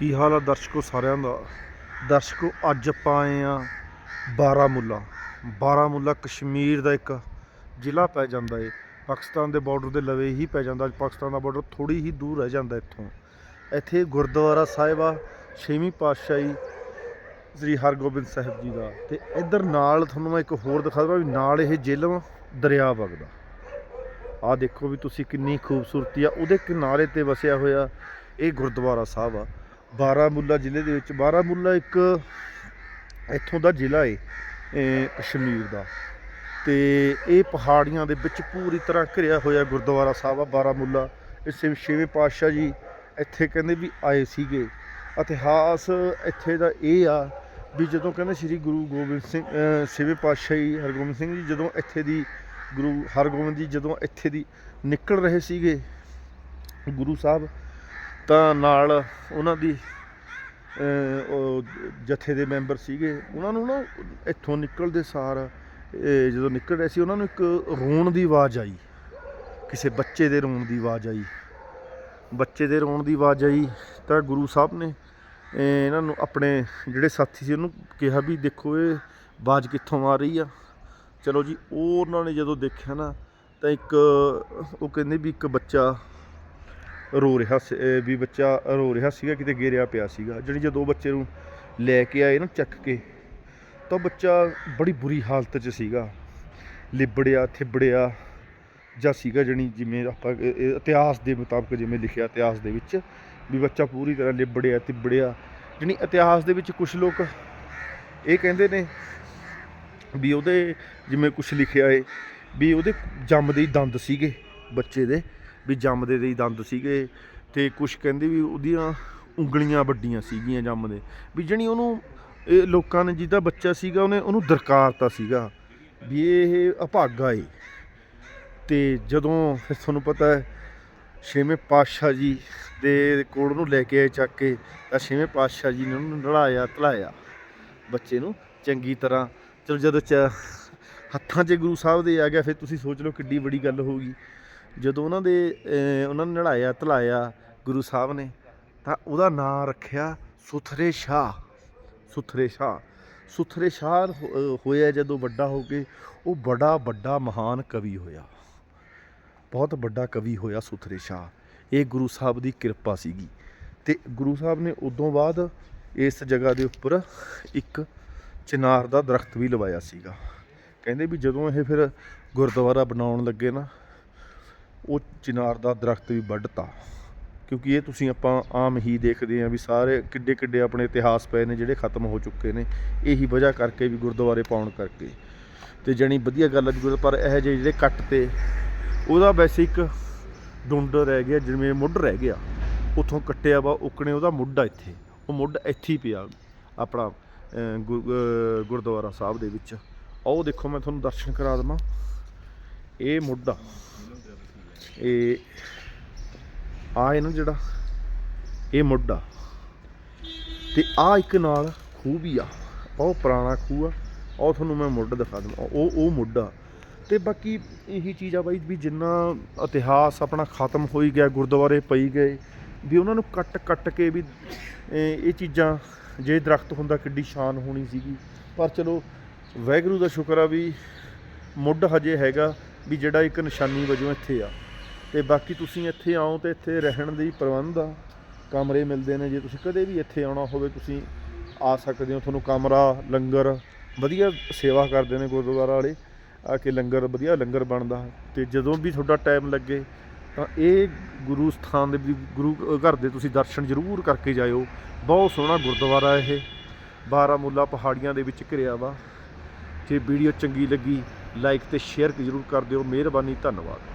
ਕੀ ਹਾਲ ਆ ਦਰਸ਼ਕੋ ਸਾਰਿਆਂ ਦਾ? ਦਰਸ਼ਕੋ, ਅੱਜ ਆਪਾਂ ਆਏ ਆ ਬਾਰਾਮੂਲਾ। ਬਾਰਾਮੂਲਾ ਕਸ਼ਮੀਰ ਦਾ ਇੱਕ ਜ਼ਿਲ੍ਹਾ ਪੈ ਜਾਂਦਾ ਏ। ਪਾਕਿਸਤਾਨ ਦੇ ਬਾਰਡਰ ਦੇ ਲਵੇ ਹੀ ਪੈ ਜਾਂਦਾ। ਪਾਕਿਸਤਾਨ ਦਾ ਬਾਰਡਰ ਥੋੜੀ ਹੀ ਦੂਰ ਰਹਿ ਜਾਂਦਾ ਇੱਥੋਂ। ਇੱਥੇ ਗੁਰਦੁਆਰਾ ਸਾਹਿਬ ਆ, ਛੇਵੀਂ ਪਾਤਸ਼ਾਹੀ ਸ੍ਰੀ ਹਰਗੋਬਿੰਦ ਸਾਹਿਬ ਜੀ ਦਾ। ਤੇ ਇੱਧਰ ਨਾਲ ਤੁਹਾਨੂੰ ਮੈਂ ਇੱਕ ਹੋਰ ਦਿਖਾ ਦਵਾਂ ਵੀ ਨਾਲ ਇਹ ਜੇਲਮ ਦਰਿਆ ਵਗਦਾ। ਆ ਦੇਖੋ ਵੀ ਤੁਸੀਂ ਕਿੰਨੀ ਖੂਬਸੂਰਤੀ ਆ। ਉਹਦੇ ਕਿਨਾਰੇ ਤੇ ਵਸਿਆ ਹੋਇਆ ਇਹ ਗੁਰਦੁਆਰਾ ਸਾਹਿਬ ਆ। ਬਾਰਾਮੂਲਾ ਜ਼ਿਲ੍ਹੇ ਦੇ ਵਿੱਚ ਬਾਰਾਮੂਲਾ ਇੱਕ ਇੱਥੋਂ ਦਾ ਜ਼ਿਲ੍ਹਾ ਏ ਕਸ਼ਮੀਰ ਦਾ। ਤੇ ਇਹ ਪਹਾੜੀਆਂ ਦੇ ਵਿੱਚ ਪੂਰੀ ਤਰ੍ਹਾਂ ਘਿਰਿਆ ਹੋਇਆ ਗੁਰਦੁਆਰਾ ਸਾਹਿਬ ਆ ਬਾਰਾਮੂਲਾ ਇਸੇ ਛੇਵੇਂ ਪਾਤਸ਼ਾਹ ਜੀ ਇੱਥੇ ਕਹਿੰਦੇ ਵੀ ਆਏ ਸੀਗੇ। ਇਤਿਹਾਸ ਇੱਥੇ ਦਾ ਇਹ ਆ ਵੀ ਜਦੋਂ ਕਹਿੰਦੇ ਸ੍ਰੀ ਗੁਰੂ ਗੋਬਿੰਦ ਸਿੰਘ ਛੇਵੇਂ ਪਾਤਸ਼ਾਹ ਜੀ, ਹਰਗੋਬਿੰਦ ਸਿੰਘ ਜੀ ਜਦੋਂ ਇੱਥੇ ਦੀ ਗੁਰੂ, ਹਰਗੋਬਿੰਦ ਜੀ ਜਦੋਂ ਇੱਥੇ ਦੀ ਨਿਕਲ ਰਹੇ ਸੀਗੇ ਗੁਰੂ ਸਾਹਿਬ ਤਾਂ ਨਾਲ ਉਹਨਾਂ ਦੀ ਉਹ ਜਥੇ ਦੇ ਮੈਂਬਰ ਸੀਗੇ, ਉਹਨਾਂ ਨੂੰ ਨਾ ਇੱਥੋਂ ਨਿਕਲਦੇ ਸਾਰ ਜਦੋਂ ਨਿਕਲ ਰਹੇ ਸੀ, ਉਹਨਾਂ ਨੂੰ ਇੱਕ ਰੋਣ ਦੀ ਆਵਾਜ਼ ਆਈ। ਕਿਸੇ ਬੱਚੇ ਦੇ ਰੋਣ ਦੀ ਆਵਾਜ਼ ਆਈ। ਬੱਚੇ ਦੇ ਰੋਣ ਦੀ ਆਵਾਜ਼ ਆਈ ਤਾਂ ਗੁਰੂ ਸਾਹਿਬ ਨੇ ਇਹਨਾਂ ਨੂੰ ਆਪਣੇ ਜਿਹੜੇ ਸਾਥੀ ਸੀ, ਉਹਨੂੰ ਕਿਹਾ ਵੀ ਦੇਖੋ ਇਹ ਆਵਾਜ਼ ਕਿੱਥੋਂ ਆ ਰਹੀ ਆ। ਚਲੋ ਜੀ, ਉਹ ਉਹਨਾਂ ਨੇ ਜਦੋਂ ਦੇਖਿਆ ਨਾ, ਤਾਂ ਇੱਕ, ਉਹ ਕਹਿੰਦੇ ਵੀ ਇੱਕ ਬੱਚਾ ਰੋ ਰਿਹਾ ਸੀ ਵੀ ਬੱਚਾ ਰੋ ਰਿਹਾ ਸੀਗਾ, ਕਿਤੇ ਗਿਰਿਆ ਪਿਆ ਸੀਗਾ। ਜਿਹੜੀ ਜਦੋਂ ਬੱਚੇ ਨੂੰ ਲੈ ਕੇ ਆਏ ਨਾ ਚੱਕ ਕੇ, ਤਾਂ ਬੱਚਾ ਬੜੀ ਬੁਰੀ ਹਾਲਤ 'ਚ ਸੀਗਾ। ਲਿਬੜਿਆ, ਥਿਬੜਿਆ ਜਾਂ ਸੀਗਾ ਜਣੀ ਜਿਵੇਂ ਆਪਾਂ ਇਤਿਹਾਸ ਦੇ ਮੁਤਾਬਕ ਜਿਵੇਂ ਲਿਖਿਆ ਇਤਿਹਾਸ ਦੇ ਵਿੱਚ ਵੀ ਬੱਚਾ ਪੂਰੀ ਤਰ੍ਹਾਂ ਲਿਬੜਿਆ ਤਿਬੜਿਆ ਜਣੀ ਇਤਿਹਾਸ ਦੇ ਵਿੱਚ ਕੁਝ ਲੋਕ ਇਹ ਕਹਿੰਦੇ ਨੇ ਵੀ ਉਹਦੇ ਜਿਵੇਂ ਕੁਝ ਲਿਖਿਆ ਏ, ਵੀ ਉਹਦੇ ਜੰਮਦੇ ਹੀ ਦੰਦ ਸੀਗੇ ਬੱਚੇ ਦੇ। ਵੀ ਜੰਮਦੇ ਦੇ ਹੀ ਦੰਦ ਸੀਗੇ ਤੇ ਕੁਝ ਕਹਿੰਦੇ ਵੀ ਉਹਦੀਆਂ ਉਂਗਲੀਆਂ ਵੱਡੀਆਂ ਸੀਗੀਆਂ ਜੰਮਦੇ। ਵੀ ਜਣੀ ਉਹਨੂੰ, ਇਹ ਲੋਕਾਂ ਨੇ ਜਿਹਦਾ ਬੱਚਾ ਸੀਗਾ, ਉਹਨੇ ਉਹਨੂੰ ਦਰਕਾਰਤਾ ਸੀਗਾ ਵੀ ਇਹ ਅਭਾਗਾ ਏ। ਤੇ ਜਦੋਂ ਫਿਰ ਤੁਹਾਨੂੰ ਪਤਾ ਹੈ, ਛੇਵੇਂ ਪਾਤਸ਼ਾਹ ਜੀ ਦੇ ਕੋਲ ਨੂੰ ਲੈ ਕੇ ਆਏ ਚੱਕ ਕੇ, ਤਾਂ ਛੇਵੇਂ ਪਾਤਸ਼ਾਹ ਜੀ ਨੇ ਉਹਨੂੰ ਨੜਾਇਆ, ਧਲਾਇਆ ਬੱਚੇ ਨੂੰ ਚੰਗੀ ਤਰ੍ਹਾਂ। ਚਲੋ ਜਦੋਂ ਚ, ਹੱਥਾਂ 'ਚ ਗੁਰੂ ਸਾਹਿਬ ਦੇ ਆ ਗਿਆ, ਫਿਰ ਤੁਸੀਂ ਸੋਚ ਲਓ ਕਿੱਡੀ ਵੱਡੀ ਗੱਲ ਹੋਊਗੀ ਜਦੋਂ ਉਹਨਾਂ ਦੇ ਉਹਨਾਂ ਨੇ ਨੜਾਇਆ ਧਲਾਇਆ ਗੁਰੂ ਸਾਹਿਬ ਨੇ, ਤਾਂ ਉਹਦਾ ਨਾਂ ਰੱਖਿਆ ਸੁਥਰੇ ਸ਼ਾਹ। ਸੁਥਰੇ ਸ਼ਾਹ। ਸੁਥਰੇ ਸ਼ਾਹ ਹੋਇਆ ਜਦੋਂ ਵੱਡਾ ਹੋ ਕੇ, ਉਹ ਬੜਾ ਵੱਡਾ ਮਹਾਨ ਕਵੀ ਹੋਇਆ। ਬਹੁਤ ਵੱਡਾ ਕਵੀ ਹੋਇਆ ਸੁਥਰੇ ਸ਼ਾਹ। ਇਹ ਗੁਰੂ ਸਾਹਿਬ ਦੀ ਕਿਰਪਾ ਸੀਗੀ। ਤੇ ਗੁਰੂ ਸਾਹਿਬ ਨੇ ਉਦੋਂ ਬਾਅਦ ਇਸ ਜਗ੍ਹਾ ਦੇ ਉੱਪਰ ਇੱਕ ਚਿਨਾਰ ਦਾ ਦਰਖਤ ਵੀ ਲਵਾਇਆ ਸੀਗਾ। ਕਹਿੰਦੇ ਵੀ ਜਦੋਂ ਇਹ ਫਿਰ ਗੁਰਦੁਆਰਾ ਬਣਾਉਣ ਲੱਗੇ ਨਾ ਉਹ ਚਿਨਾਰ ਦਾ ਦਰਖਤ ਵੀ ਵੱਢਤਾ। ਕਿਉਂਕਿ ਇਹ ਤੁਸੀਂ ਆਪਾਂ ਆਮ ਹੀ ਦੇਖਦੇ ਆਂ ਵੀ ਸਾਰੇ ਕਿੱਡੇ ਕਿੱਡੇ ਆਪਣੇ ਇਤਿਹਾਸ ਪਏ ਨੇ ਜਿਹੜੇ ਖਤਮ ਹੋ ਚੁੱਕੇ ਨੇ। ਇਹੀ ਵਜ੍ਹਾ ਕਰਕੇ ਵੀ ਗੁਰਦੁਆਰੇ ਪਾਉਣ ਕਰਕੇ। ਤੇ ਜਣੀ ਵਧੀਆ ਗੱਲ ਹੈ ਵੀ ਗੁਰ- ਪਰ ਇਹ ਜਿਹੇ ਜਿਹੜੇ ਕੱਟ ਤੇ ਉਹਦਾ ਵੈਸੇ ਇੱਕ ਡੁੰਡ ਰਹਿ ਗਿਆ ਜਿਵੇਂ ਮੁੱਢ ਰਹਿ ਗਿਆ। ਉਥੋਂ ਕੱਟਿਆ ਵਾ ਉਕਣੇ ਉਹਦਾ ਮੁੱਢ ਆ ਇੱਥੇ। ਉਹ ਮੁੱਢ ਇੱਥੇ ਹੀ ਪਿਆ ਆਪਣਾ ਅਹ, ਗੁਰਦੁਆਰਾ ਸਾਹਿਬ ਦੇ ਵਿੱਚ। ਆਓ ਦੇਖੋ ਮੈਂ ਤੁਹਾਨੂੰ ਦਰਸ਼ਨ ਕਰਾ ਦਵਾਂ। ਇਹ ਮੁੱਢ ਆ। ਇਹ ਆ ਇਹ ਨਾ ਜਿਹੜਾ ਇਹ ਮੁੱਢ ਆ। ਤੇ ਆ ਇੱਕ ਨਾਲ ਖੂਹ ਵੀ ਆ। ਬਹੁਤ ਪੁਰਾਣਾ ਖੂਹ ਆ। ਉਹ ਤੁਹਾਨੂੰ ਮੈਂ ਮੁੱਢ ਦਿਖਾ ਦਵਾਂ ਉਹ ਉਹ ਮੁੱਢ ਆ। ਤੇ ਬਾਕੀ ਇਹੀ ਚੀਜ਼ ਆ ਬਾਈ ਵੀ ਜਿੰਨਾ ਇਤਿਹਾਸ ਆਪਣਾ ਖਤਮ ਹੋਈ ਗਿਆ, ਗੁਰਦੁਆਰੇ ਪਈ ਗਏ, ਵੀ ਉਹਨਾਂ ਨੂੰ ਕੱਟ ਕੱਟ ਕੇ ਵੀ ਇਹ ਚੀਜ਼ਾਂ ਜੇ ਦਰਖਤ ਹੁੰਦਾ ਕਿੱਡੀ ਸ਼ਾਨ ਹੋਣੀ ਸੀਗੀ। ਪਰ ਚਲੋ, ਵਾਹਿਗੁਰੂ ਦਾ ਸ਼ੁਕਰ ਆ ਵੀ ਮੁੱਢ ਹਜੇ ਹੈਗਾ ਵੀ ਜਿਹੜਾ ਇੱਕ ਨਿਸ਼ਾਨੀ ਵਜੋਂ ਇੱਥੇ ਆ। ਤੇ ਬਾਕੀ ਤੁਸੀਂ ਇੱਥੇ ਆਓ ਤੇ ਇੱਥੇ ਰਹਿਣ ਦੀ ਪ੍ਰਬੰਧ ਆ। ਕਮਰੇ ਮਿਲਦੇ ਨੇ, ਜੇ ਤੁਸੀਂ ਕਦੇ ਵੀ ਇੱਥੇ ਆਉਣਾ ਹੋਵੇ, ਤੁਸੀਂ ਆ ਸਕਦੇ ਹੋ। ਤੁਹਾਨੂੰ ਕਮਰਾ, ਲੰਗਰ, ਵਧੀਆ ਸੇਵਾ ਕਰਦੇ ਨੇ ਗੁਰਦੁਆਰਾ ਵਾਲੇ, ਆ ਕੇ ਲੰਗਰ, ਵਧੀਆ ਲੰਗਰ ਬਣਦਾ। ਤੇ ਜਦੋਂ ਵੀ ਤੁਹਾਡਾ ਟਾਈਮ ਲੱਗੇ, ਤਾਂ ਇਹ ਗੁਰੂ ਸਥਾਨ ਦੇ ਗੁਰੂ ਘਰ ਦੇ ਤੁਸੀਂ ਦਰਸ਼ਨ ਜ਼ਰੂਰ ਕਰਕੇ ਜਾਇਓ। ਬਹੁਤ ਸੋਹਣਾ ਗੁਰਦੁਆਰਾ ਇਹ। ਬਾਰਾਮੂਲਾ ਪਹਾੜੀਆਂ ਦੇ ਵਿੱਚ ਘਿਰਿਆ ਵਾ। ਜੇ ਵੀਡੀਓ ਚੰਗੀ ਲੱਗੀ ਲਾਈਕ ਤੇ ਸ਼ੇਅਰ ਜ਼ਰੂਰ ਕਰ ਦਿਓ। ਮਿਹਰਬਾਨੀ, ਧੰਨਵਾਦ।